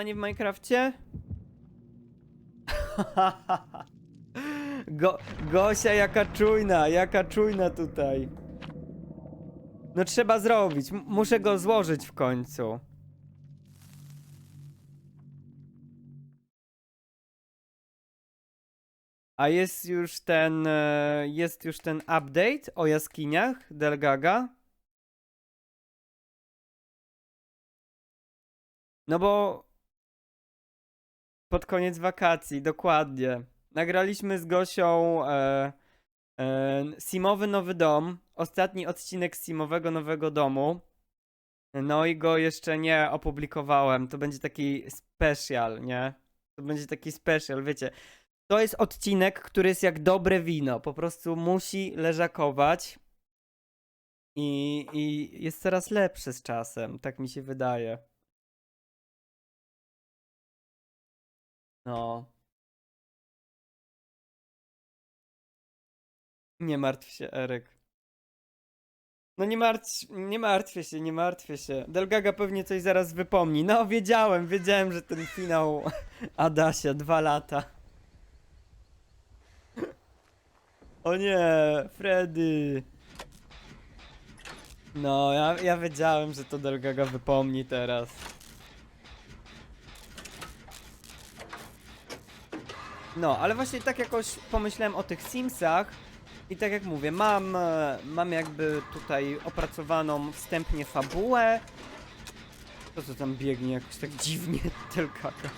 wyzwanie w Minecrafcie? Go, Gosia, jaka czujna, jaka czujna tutaj. No trzeba zrobić, M- muszę go złożyć w końcu. A jest już ten, e, jest już ten update o jaskiniach Delgaga? No bo pod koniec wakacji, dokładnie. Nagraliśmy z Gosią e, e, Simowy Nowy Dom. Ostatni odcinek Simowego Nowego Domu. No i go jeszcze nie opublikowałem. To będzie taki special, nie? To będzie taki special, wiecie. To jest odcinek, który jest jak dobre wino. Po prostu musi leżakować. I, I jest coraz lepszy z czasem, tak mi się wydaje. No. Nie martw się, Eryk. No nie martw, nie martwię się, nie martwię się. Delgaga pewnie coś zaraz wypomni. No wiedziałem, wiedziałem, że ten finał Adasia, dwa lata. O nie, Freddy. No, ja, ja wiedziałem, że to Delgaga wypomni teraz. No, ale właśnie tak jakoś pomyślałem o tych Simsach i tak jak mówię, mam, e, mam jakby tutaj opracowaną wstępnie fabułę. To co tam biegnie jakoś tak dziwnie, Delgaga.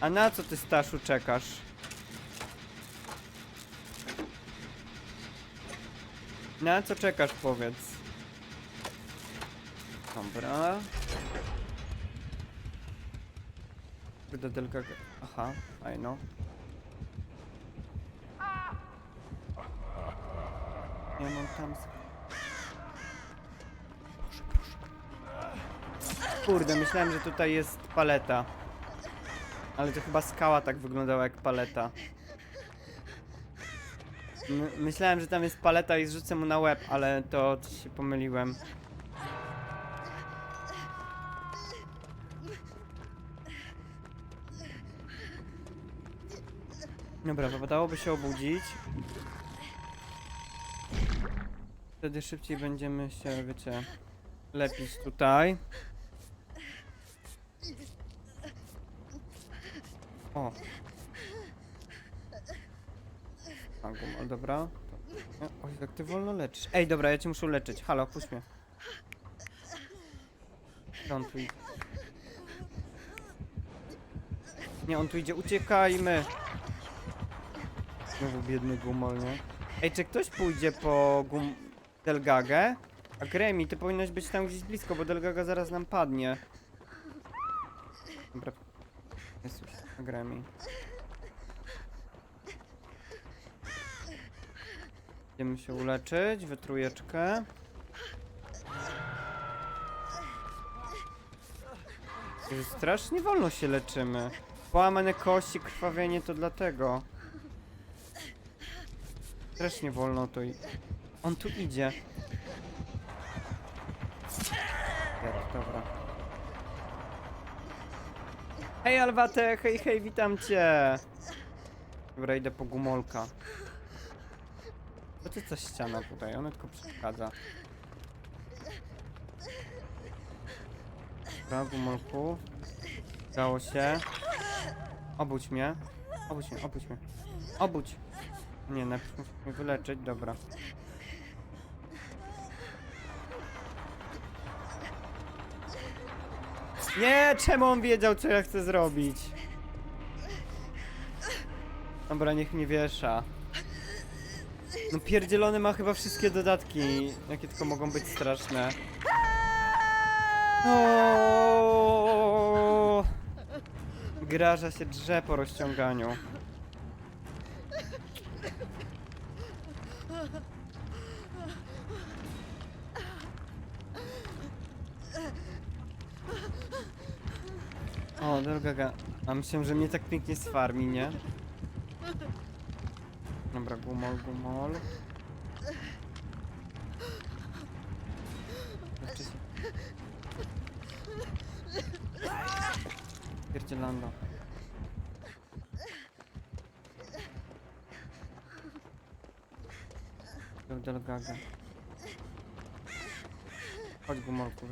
A na co ty, Staszu, czekasz? Na co czekasz, powiedz? Dobra. Kurde, delga... Aha, fajno. Nie mam tam... Proszę, proszę. Kurde, myślałem, że tutaj jest paleta. Ale to chyba skała tak wyglądała jak paleta. My, myślałem, że tam jest paleta i zrzucę mu na łeb, ale to się pomyliłem. Dobra, wypadałoby się obudzić. Wtedy szybciej będziemy się, wiecie, lepić tutaj. O. A, gum, dobra. Nie, Oj, jak ty wolno leczysz. Ej, dobra, ja cię muszę leczyć. Halo, puść mnie. On tu idzie? Nie, on tu idzie. Uciekajmy. Znowu biedny gumol, nie? Ej, czy ktoś pójdzie po gum... Delgagę? A Gremi, ty powinnaś być tam gdzieś blisko, bo Delgaga zaraz nam padnie. Dobra. Jest już Gremi. Idziemy się uleczyć, wytrujeczkę. Strasznie wolno się leczymy. Połamane kości, krwawienie to dlatego. Strasznie wolno to i... On tu idzie. Jarek, dobra. Hej Alwate, hej, hej, witam cię. Dobra, idę po gumolka. To ty coś ściana tutaj, ona tylko przeszkadza. Dobra, gumolku. Udało się. Obudź mnie. Obudź mnie, obudź mnie. Obudź. Nie, najpierw muszę mnie wyleczyć, dobra. Nie, czemu on wiedział, co ja chcę zrobić? Dobra, niech mnie wiesza. No pierdzielony ma chyba wszystkie dodatki, jakie tylko mogą być straszne. O! Graża się drze po rozciąganiu. O, droga ga... A myślę, że mnie tak pięknie sfarmi, nie? Dobra, gumol, gumol. Pierdzielando. Del Gaga. Chodź gumolku.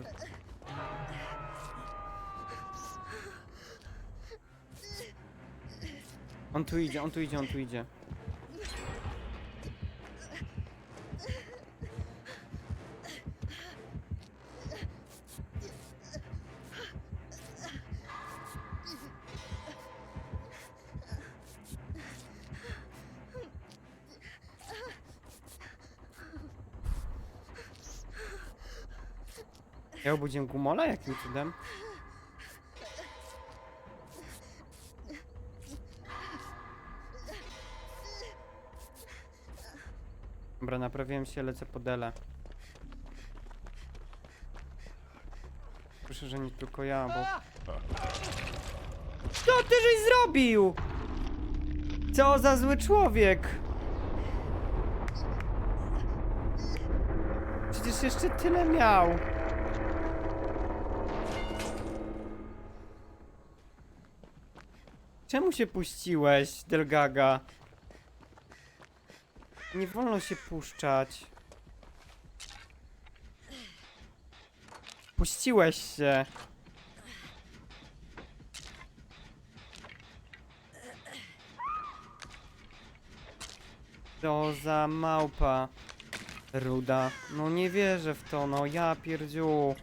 On tu idzie, on tu idzie, on tu idzie. Ja obudziłem gumola? Jakim cudem? Dobra, naprawiłem się, lecę po dele. Proszę, że nie tylko ja, bo... Co ty żeś zrobił? Co za zły człowiek! Przecież jeszcze tyle miał. Czemu się puściłeś, Delgaga? Nie wolno się puszczać. Puściłeś się. To za małpa. Ruda. No nie wierzę w to, no ja pierdziu.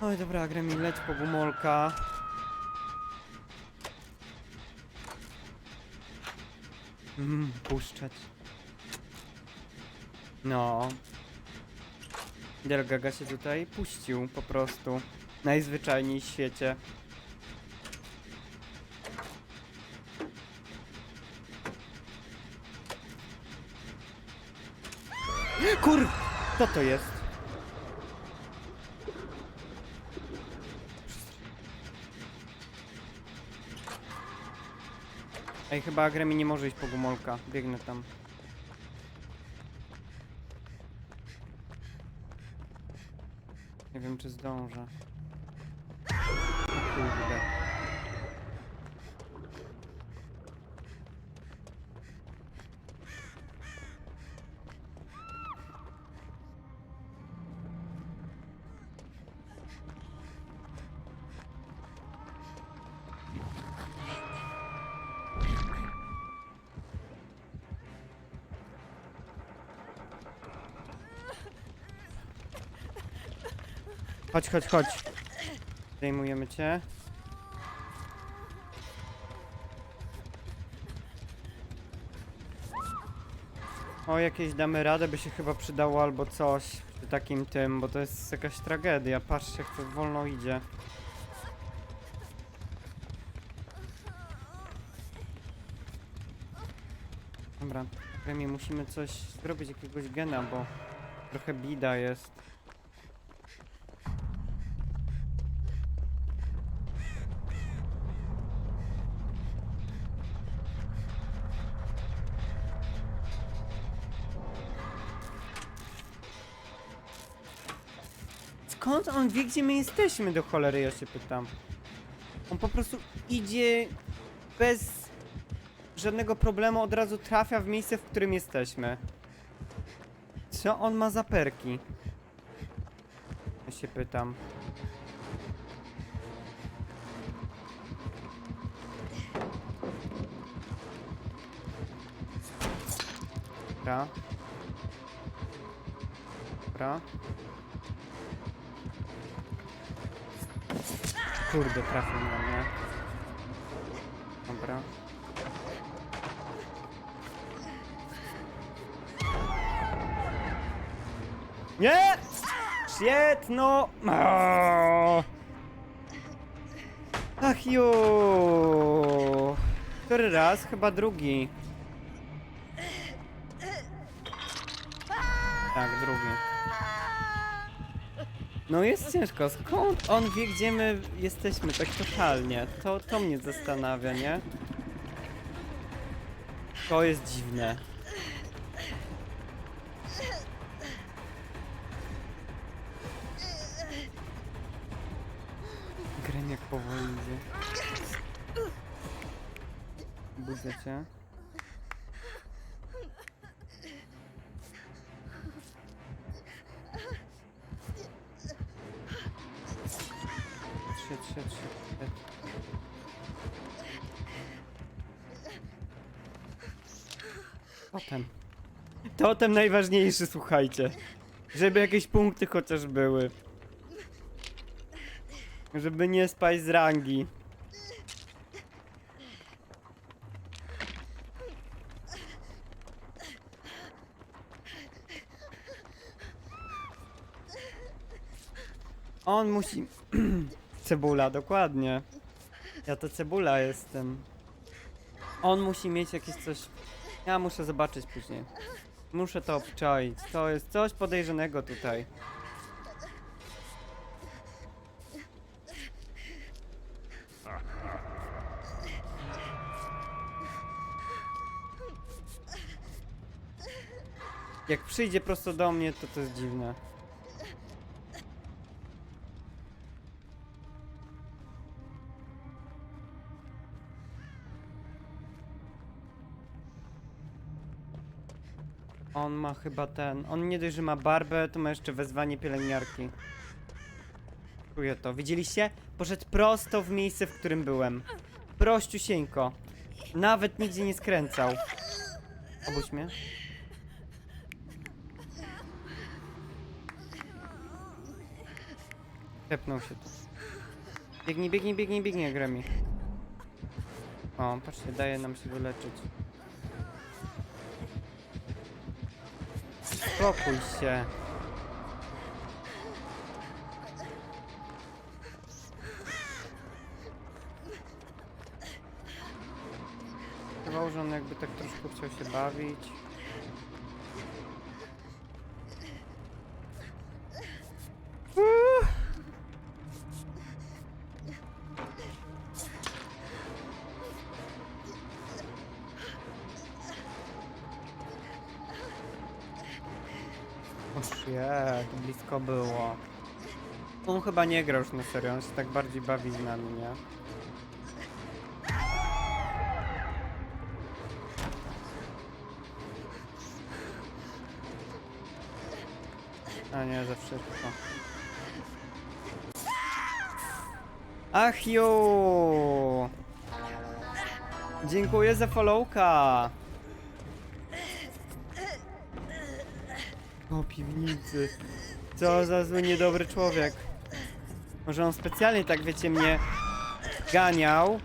Oj dobra, Gremi, leć po gumolka. Mm, puszczać. No. Delgaga się tutaj puścił po prostu. Najzwyczajniej w świecie. Kur... Co to jest? Ej, chyba Agremi nie może iść po gumolka. Biegnę tam. Nie wiem, czy zdążę. Chodź, chodź, chodź. Zdejmujemy cię. O, jakieś damy radę, by się chyba przydało albo coś przy takim tym, bo to jest jakaś tragedia. Patrzcie, jak to wolno idzie. Dobra, Remi, musimy coś zrobić, jakiegoś gena, bo trochę bida jest. Skąd wie, gdzie my jesteśmy do cholery, ja się pytam. On po prostu idzie bez żadnego problemu, od razu trafia w miejsce, w którym jesteśmy. Co on ma za perki? Ja się pytam. Dobra. Dobra. Kurde, trafił na mnie. Dobra. Nie! No! Aaaa! Ach ju! Który raz? Chyba drugi. No jest ciężko. Skąd on wie, gdzie my jesteśmy tak totalnie? To, to mnie zastanawia, nie? To jest dziwne. Grem jak powoli idzie. Budzę cię. Totem najważniejszy, słuchajcie. Żeby jakieś punkty chociaż były. Żeby nie spać z rangi. On musi... cebula, dokładnie. Ja to cebula jestem. On musi mieć jakieś coś... Ja muszę zobaczyć później. Muszę to obczaić. To jest coś podejrzanego tutaj. Jak przyjdzie prosto do mnie, to to jest dziwne. On ma chyba ten. On nie dość, że ma barbę, to ma jeszcze wezwanie pielęgniarki. Czuję to. Widzieliście? Poszedł prosto w miejsce, w którym byłem. Prościusieńko. Nawet nigdzie nie skręcał. Obudź mnie. Tepnął się tu. Biegnij, biegnij, biegnij, biegnij, Gremi. O, patrzcie, daje nam się wyleczyć. Spokój się. Chyba, że on jakby tak troszkę chciał się bawić. Blisko było. On chyba nie gra już na serio, on się tak bardziej bawi z nami, nie? A nie, za wszystko. Ach ju! Dziękuję za followka! O piwnicy. Co za zły, niedobry człowiek. Może on specjalnie tak, wiecie, mnie ganiał,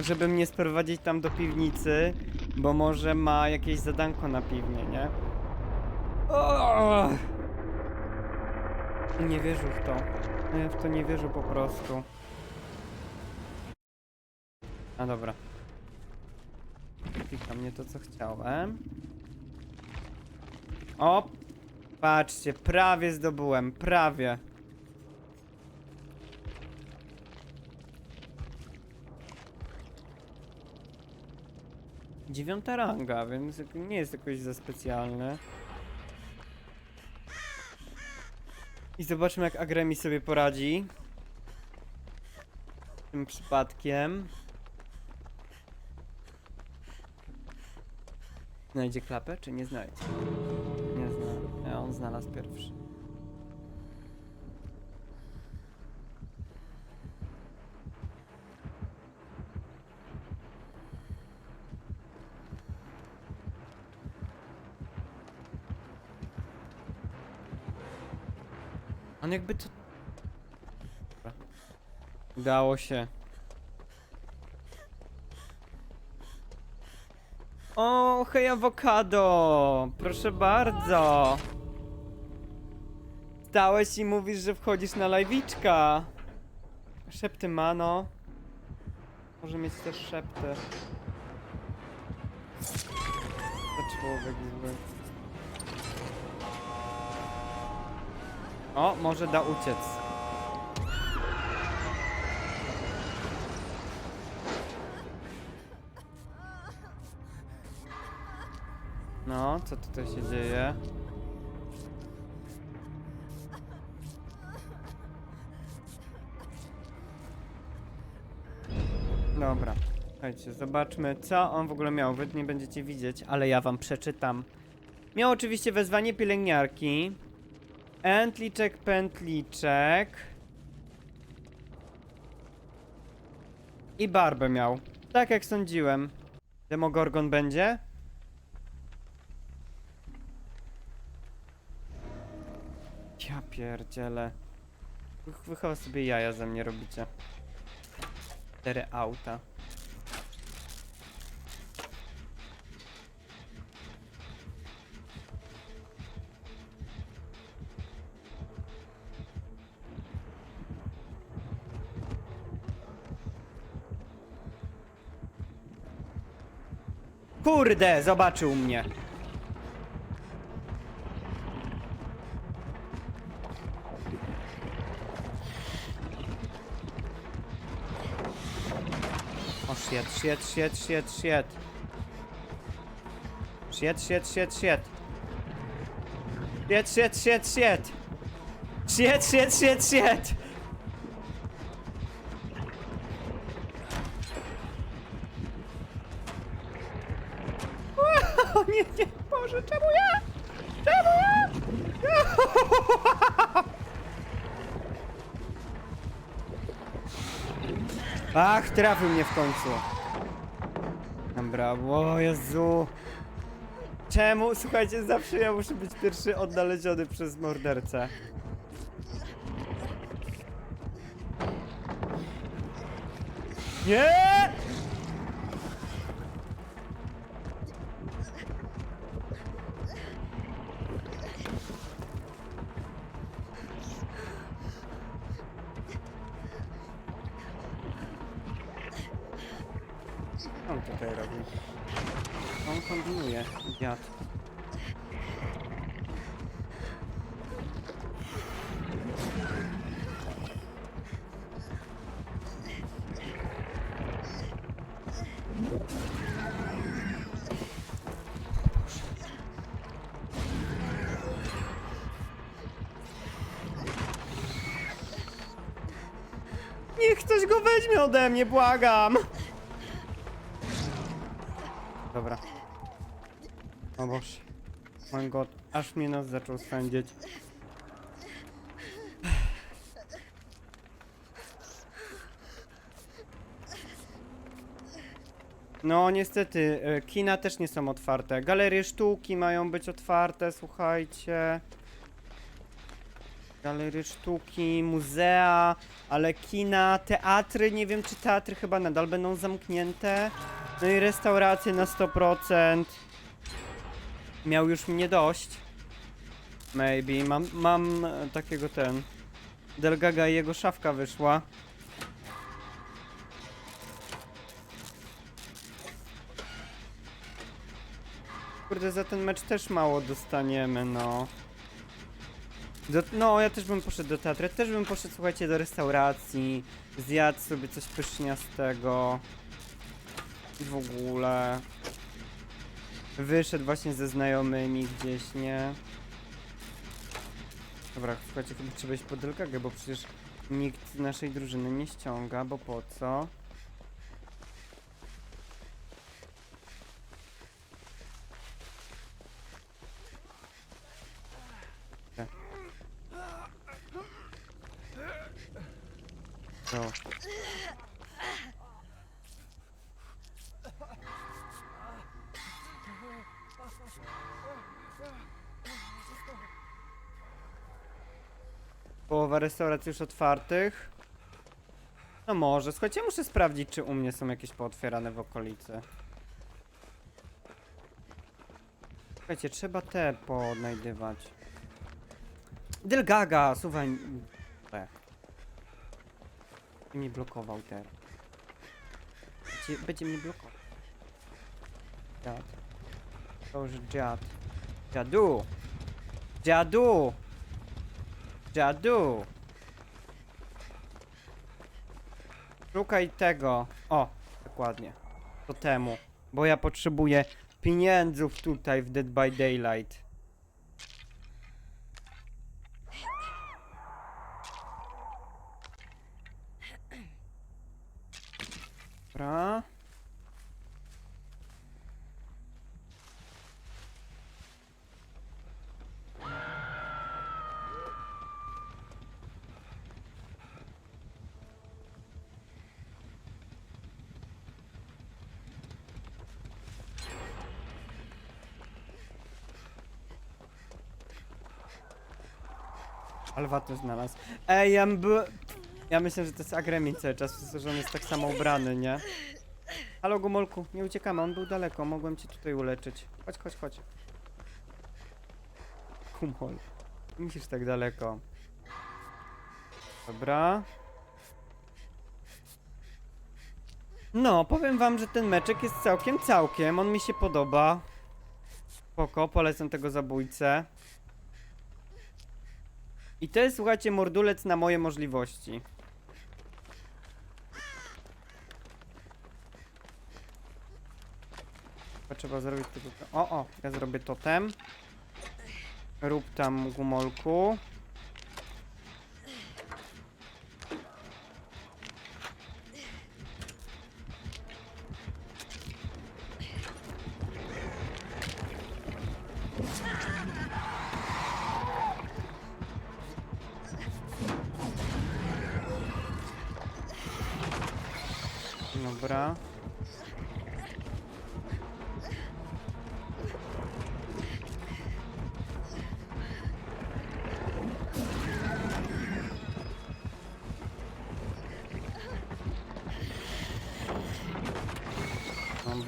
żeby mnie sprowadzić tam do piwnicy, bo może ma jakieś zadanko na piwnie, nie? Nie wierzę w to. Ja w to nie wierzę po prostu. A dobra. Klikam nie to, co chciałem. O! Patrzcie, prawie zdobyłem, prawie. Dziewiąta ranga, więc nie jest jakoś za specjalne. I zobaczmy jak Agremi sobie poradzi. Tym przypadkiem. Znajdzie klapę, czy nie znajdzie? Znalazł pierwszy. On jakby to... Dobra. Udało się. O, hej awokado! Proszę bardzo! Stałeś i mówisz, że wchodzisz na live'iczka. Szepty mano. Może mieć też szepty. To człowiek zły. O, może da uciec. No, co tutaj się dzieje? Dobra, słuchajcie, zobaczmy, co on w ogóle miał. Wy nie będziecie widzieć, ale ja wam przeczytam. Miał oczywiście wezwanie pielęgniarki. Entliczek, pętliczek. I barbę miał. Tak jak sądziłem. Demogorgon będzie? Ja pierdzielę. Wy, wy chyba sobie jaja ze mnie robicie. Cztery auta. Kurde, zobaczył mnie. Shit, shit, shit, shit, shit. Shit, shit, shit, shit. Shit, shit, shit, shit. Shit, shit, shit, shit. Trafił mnie w końcu. Dobra, o Jezu. Czemu? Słuchajcie, zawsze ja muszę być pierwszy odnaleziony przez mordercę. Nie! Ktoś go weźmie ode mnie, błagam! Dobra. O Boże. God, aż mnie nas zaczął swędzić. No niestety, e, kina też nie są otwarte. Galerie sztuki mają być otwarte, słuchajcie. Galerie sztuki, muzea, ale kina, teatry, nie wiem czy teatry chyba nadal będą zamknięte. No i restauracje na 100%. Miał już mnie dość. Maybe. Mam, mam e, takiego ten. Delgaga i jego szafka wyszła. Kurde, za ten mecz też mało dostaniemy, no. Do, no, ja też bym poszedł do teatru. Ja też bym poszedł, słuchajcie, do restauracji. Zjadł sobie coś pyszniastego. I w ogóle. Wyszedł właśnie ze znajomymi gdzieś, nie? Dobra, słuchajcie, chyba trzeba iść po Delgagę, bo przecież nikt naszej drużyny nie ściąga, bo po co? E. Co? Połowa restauracji już otwartych. No może. Słuchajcie, muszę sprawdzić, czy u mnie są jakieś pootwierane w okolicy. Słuchajcie, trzeba te poodnajdywać. Delgaga, słuchaj. Tak. Mnie blokował teraz. Będzie, będzie mnie blokował. Dziad. To już dziad. Dziadu! Dziadu! Dziadu! Szukaj tego. O, dokładnie. To temu. Bo ja potrzebuję pieniędzów tutaj w Dead by Daylight. Dobra. Alwa to znalazł. Ej, ja by... Ja myślę, że to jest Agremi cały czas, przez że on jest tak samo ubrany, nie? Halo, Gumolku, nie uciekamy, on był daleko, mogłem cię tutaj uleczyć. Chodź, chodź, chodź. Gumol, nie musisz tak daleko. Dobra. No, powiem wam, że ten meczek jest całkiem, całkiem, on mi się podoba. Spoko, polecam tego zabójcę. I to jest, słuchajcie, mordulec na moje możliwości. Trzeba zrobić tego... O, o, ja zrobię totem. Rób tam gumolku. Dobra.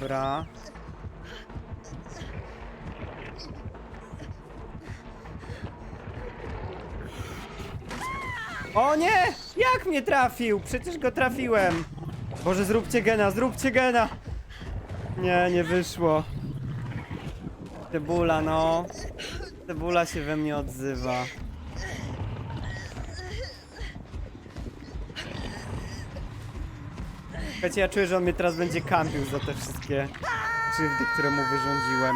Dobra. O nie! Jak mnie trafił? Przecież go trafiłem. Boże, zróbcie gena, zróbcie gena! Nie, nie wyszło. Cebula, no. Cebula się we mnie odzywa. Słuchajcie, ja czuję, że on mnie teraz będzie kampił za te wszystkie krzywdy, które mu wyrządziłem.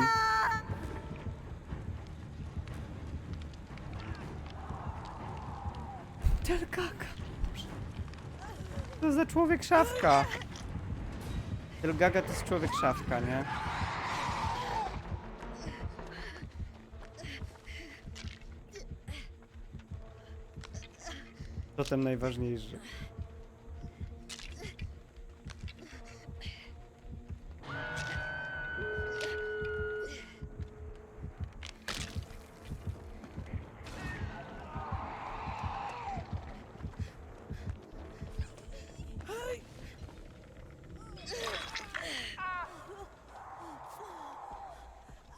Telkaka. To za człowiek szafka. Telgaga to jest człowiek szafka, nie? Totem najważniejszy.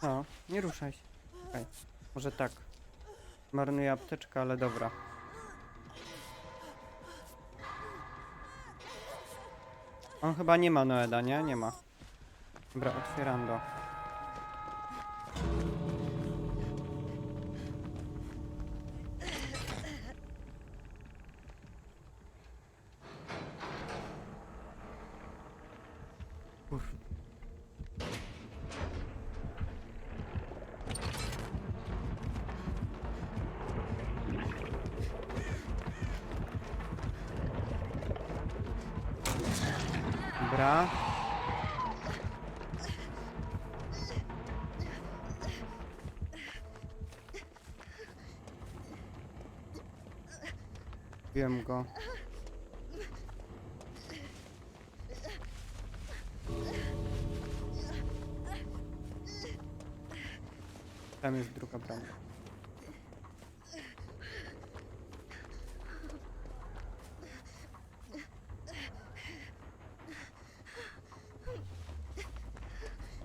No, nie ruszaj się. Może tak. Marnuje apteczkę, ale dobra. On chyba nie ma Noeda, nie? Nie ma. Dobra, otwieram do. Wiem go. Tam jest druga brama.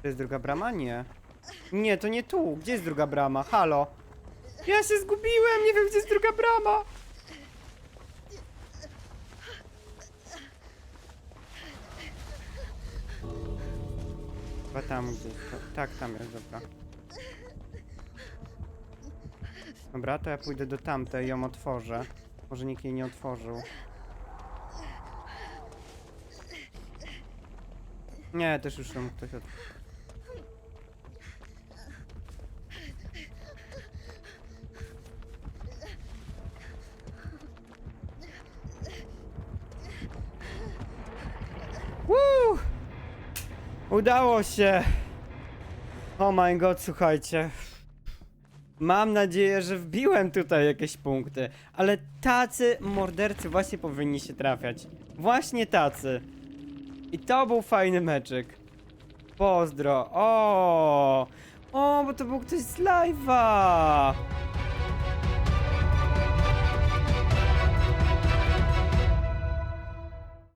To jest druga brama? Nie. Nie, to nie tu. Gdzie jest druga brama? Halo. Ja się zgubiłem, nie wiem gdzie jest druga brama. Tam gdzieś. To, tak, tam jest, dobra. Dobra, to ja pójdę do tamtej ją otworzę. Może nikt jej nie otworzył. Nie, też już ją ktoś otworzył. Udało się! Oh my god, słuchajcie. Mam nadzieję, że wbiłem tutaj jakieś punkty, ale tacy mordercy właśnie powinni się trafiać. Właśnie tacy. I to był fajny meczyk. Pozdro. O! O, bo to był ktoś z live'a!